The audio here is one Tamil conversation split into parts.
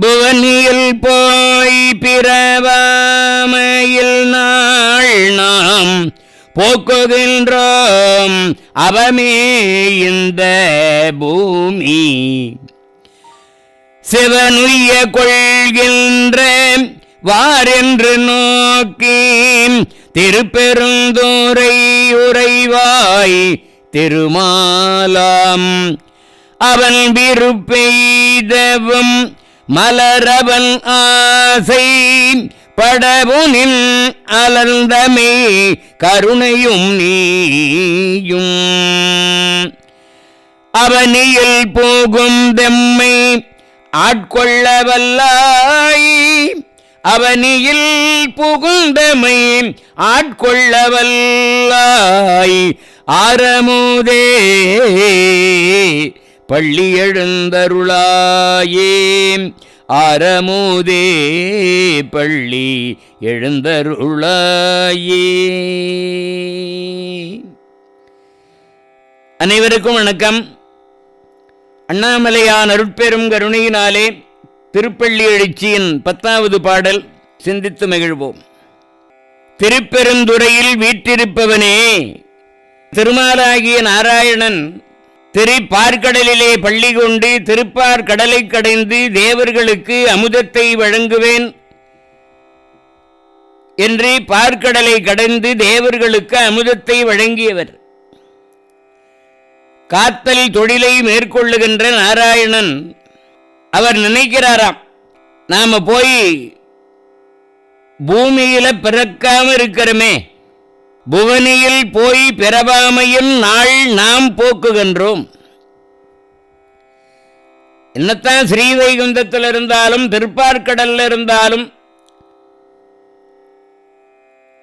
புவனியில் போய் பிறவாமையில் நாள் நாம் போக்குகின்றோம் அவமே இந்த பூமி. சிவனுய கொள்கின்ற வாரென்று நோக்கி திருப்பெருந்துரை உறைவாய் திருமாலாம். அவன் விருப்பெய்தவும் மலரவன் ஆசை படவுனில் அலர்ந்தமே கருணையும் நீயும். அவனியில் போகும் தெம்மை ஆட்கொள்ள வல்லாய் அவனியில் புகுந்தமை ஆட்கொள்ள வல்லாய் ஆரமுதே பள்ளி எழுந்தருளாயே. ஆரமுதே பள்ளி எழுந்தருளாயே. அனைவருக்கும் வணக்கம். அண்ணாமலையான் அருட்பெரும் கருணையினாலே திருப்பள்ளி எழுச்சியின் பத்தாவது பாடல் சிந்தித்து மகிழ்வோம். திருப்பெருந்துறையில் வீற்றிருப்பவனே திருமாலாகிய நாராயணன் திரிப்பார்க்கடலிலே பள்ளி கொண்டு திருப்பார் கடலை கடைந்து தேவர்களுக்கு அமுதத்தை வழங்குவேன் என்று பார்க்கடலை கடைந்து தேவர்களுக்கு அமுதத்தை வழங்கியவர். காத்தல் தொழிலை மேற்கொள்ளுகின்ற நாராயணன் அவர் நினைக்கிறாராம் நாம போய் பூமியில பிறக்காம இருக்கிறோமே புவனியில் போய் பிறவாமையும் நாள் நாம் போக்குகின்றோம். என்னத்தான் ஸ்ரீவைகுந்தத்தில் இருந்தாலும் திருப்பார்கடல்ல இருந்தாலும்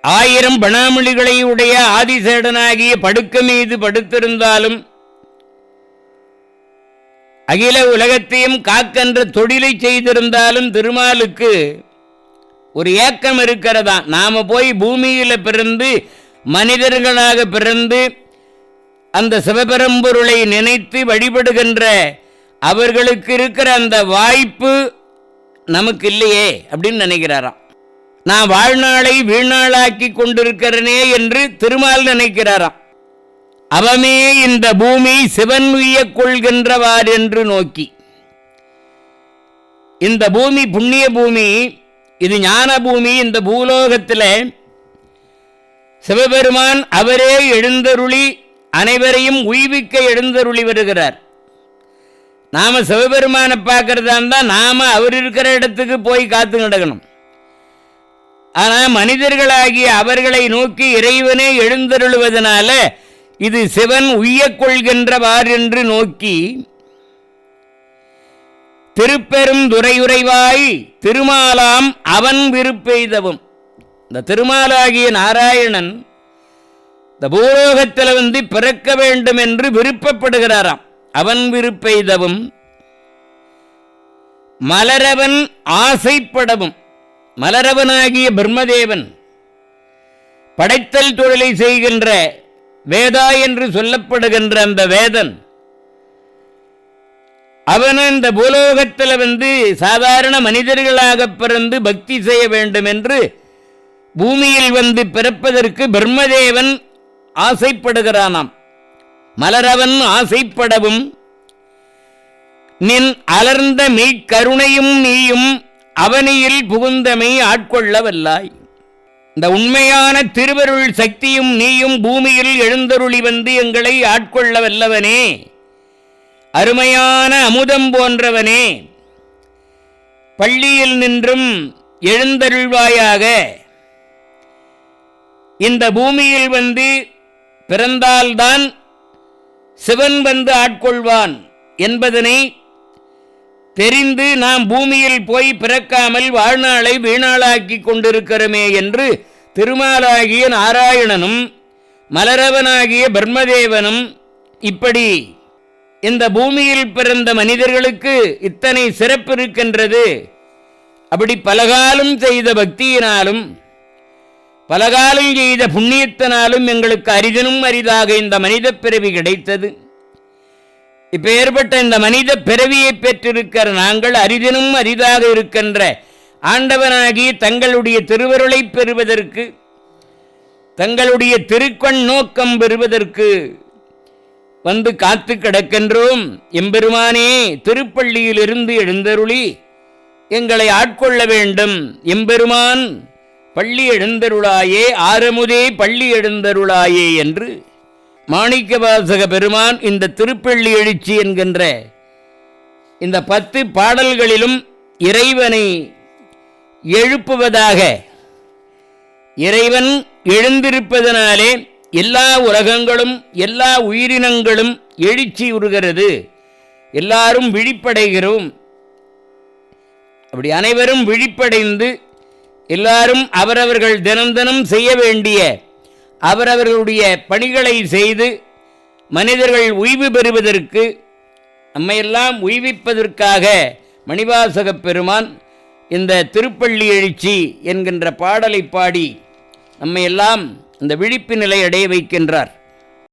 ஆயிரம் பணாமொழிகளை உடைய ஆதிசேடனாகிய படுக்க மீது படுத்திருந்தாலும் அகில உலகத்தையும் காக்கென்ற தொழிலை செய்திருந்தாலும் திருமாலுக்கு ஒரு ஏக்கம் இருக்கிறதா? நாம போய் பூமியில பிறந்து மனிதர்களாக பிறந்து அந்த சிவபெரும்பொருளை நினைத்து வழிபடுகின்ற அவர்களுக்கு இருக்கிற அந்த வாய்ப்பு நமக்கு இல்லையே அப்படின்னு நினைக்கிறாராம். நான் வாழ்நாளை வீழ்நாளாக்கி கொண்டிருக்கிறனே என்று திருமால் நினைக்கிறாராம். அவமே இந்த பூமி சிவன் உய்யக் கொள்கின்றவார் என்று நோக்கி. இந்த பூமி புண்ணிய பூமி இது ஞான பூமி இந்த பூலோகத்தில் சிவபெருமான் அவரே எழுந்தருளி அனைவரையும் உய்விக்க எழுந்தருளி வருகிறார். நாம சிவபெருமானை பார்க்கறதா இருந்தால் நாம அவர் இருக்கிற இடத்துக்கு போய் காத்து கிடக்கணும் ஆனால் மனிதர்களாகிய அவர்களை நோக்கி இறைவனே எழுந்தருளுவதனால இது சிவன் உய்யக்கொள்கின்றவார் என்று நோக்கி திருப்பெரும் துறையுறைவாய் திருமாலாம் அவன் விருப்பெய்தவும். இந்த திருமாலாகிய நாராயணன் இந்த பூலோகத்தில் வந்து பிறக்க வேண்டும் என்று விருப்பப்படுகிறாராம். அவன் விருப்பெய்தவும் மலரவன் ஆசைப்படவும் மலரவனாகிய பிரம்மதேவன் படைத்தல் தொழிலை செய்கின்ற வேதா என்று சொல்லப்படுகின்ற அந்த வேதன் அவன் இந்த பூலோகத்தில் வந்து சாதாரண மனிதர்களாக பிறந்து பக்தி செய்ய வேண்டும் என்று பூமியில் வந்து பிறப்பதற்கு பிரம்மதேவன் ஆசைப்படுகிறானாம். மலரவன் ஆசைப்படவும் நின் அலர்ந்த மெய்க்கருணையும் நீயும் அவனியில் புகுந்தமை ஆட்கொள்ளவல்லாய். இந்த உண்மையான திருவருள் சக்தியும் நீயும் பூமியில் எழுந்தருளி வந்து எங்களை ஆட்கொள்ள வல்லவனே அருமையான அமுதம் போன்றவனே. பள்ளியில் நின்றும் எழுந்தருள்வாயாக. இந்த பூமியில் வந்து பிறந்தால்தான் சிவன் வந்து ஆட்கொள்வான் என்பதனை தெரிந்து நாம் பூமியில் போய் பிறக்காமல் வாழ்நாளை வீணாளாக்கி கொண்டிருக்கிறோமே என்று திருமாலாகிய நாராயணனும் மலரவனாகிய பிரம்மதேவனும் இப்படி இந்த பூமியில் பிறந்த மனிதர்களுக்கு இத்தனை சிறப்பு இருக்கின்றது. அப்படி பலகாலம் செய்த பக்தியினாலும் பலகாலம் செய்த புண்ணியத்தினாலும் எங்களுக்கு அரிதனும் அரிதாக இந்த மனித பிறவி கிடைத்தது. இப்போ ஏற்பட்ட இந்த மனித பிறவியை பெற்றிருக்கிற நாங்கள் அரிதனும் அரிதாக இருக்கின்ற ஆண்டவனாகி தங்களுடைய திருவருளை பெறுவதற்கு தங்களுடைய திருக்கண் நோக்கம் பெறுவதற்கு வந்து காத்து கிடக்கின்றோம். எம்பெருமானே திருப்பள்ளியிலிருந்து எழுந்தருளி எங்களை ஆட்கொள்ள வேண்டும். எம்பெருமான் பள்ளி எழுந்தருளாயே ஆரமுதே பள்ளி எழுந்தருளாயே என்று மாணிக்கவாசக பெருமான் இந்த திருப்பள்ளி எழுச்சி என்கின்ற இந்த பத்து பாடல்களிலும் இறைவனை எழுப்புவதாக இறைவன் எழுந்திருப்பதனாலே எல்லா உலகங்களும் எல்லா உயிரினங்களும் எழுச்சி உறுகிறது எல்லாரும் விழிப்படைகிறோம். அப்படி அனைவரும் விழிப்படைந்து எல்லாரும் அவரவர்கள் தினம் தினம் செய்ய வேண்டிய அவரவர்களுடைய பணிகளை செய்து மனிதர்கள் உய்வு பெறுவதற்கு நம்மையெல்லாம் உய்விப்பதற்காக மணிவாசகப் பெருமான் இந்த திருப்பள்ளி எழுச்சி என்கின்ற பாடலை பாடி நம்மையெல்லாம் இந்த விழிப்பு நிலை அடைய வைக்கின்றார்.